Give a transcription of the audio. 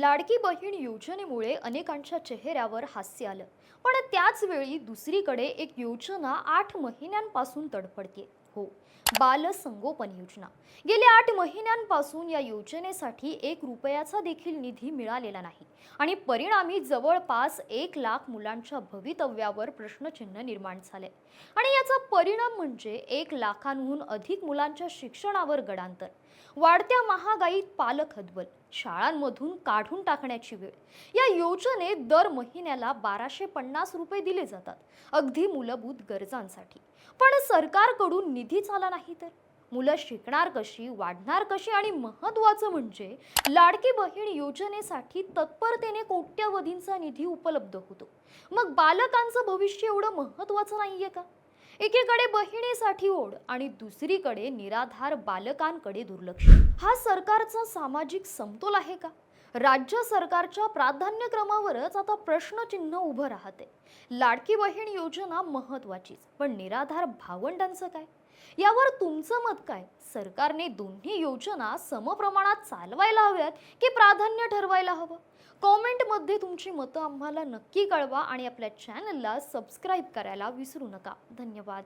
लाडकी बहीण योजनेमुळे अनेकांच्या चेहऱ्यावर हास्य आलं. पण त्याचवेळी दुसरीकडे एक योजना आठ महिन्यांपासून तडफडते हो. बाल संगोपन योजना. गेल्या आठ महिन्यांपासून या योजनेसाठी एक रुपयाचा देखील निधी मिळालेला नाही आणि परिणामी जवळपास एक लाख मुलांच्या भवितव्यावर प्रश्नचिन्ह निर्माण झाले. आणि याचा परिणाम म्हणजे एक लाखांहून अधिक मुलांच्या शिक्षणावर गडांतर. वाढत्या महागाईत पालक हदबल शाळांमधून काढून टाकण्याची वेळ. या योजनेत दर महिन्याला बाराशे पन्नास रुपये दिले जातात. अगदी मूलभूत गरजांसाठी. पण सरकारकडून निधीच आला नाही तर? मुलं शिकणार कशी वाढणार कशी आणि महत्त्वाचं म्हणजे लाडकी बहीण योजनेसाठी तत्परतेने कोट्यवधींचा निधी उपलब्ध होतो. मग बालकांचं भविष्य एवढं महत्त्वाचं नाहीये का? एकीकडे बहिणीसाठी ओढ आणि दुसरीकडे निराधार बालकांकडे दुर्लक्ष. हा सरकारचा सामाजिक समतोल आहे का? राज्य सरकारच्या प्राधान्यक्रमावरच आता प्रश्नचिन्ह उभं राहते लाडकी बहीण योजना महत्वाचीच पण निराधार भावंडांचं काय? यावर तुमचं मत काय? सरकारने दोन्ही योजना समप्रमाणात चालवायला हव्यात की प्राधान्य ठरवायला हवं? कॉमेंटमध्ये तुमची मतं आम्हाला नक्की कळवा आणि आपल्या चॅनलला सबस्क्राईब करायला विसरू नका. धन्यवाद.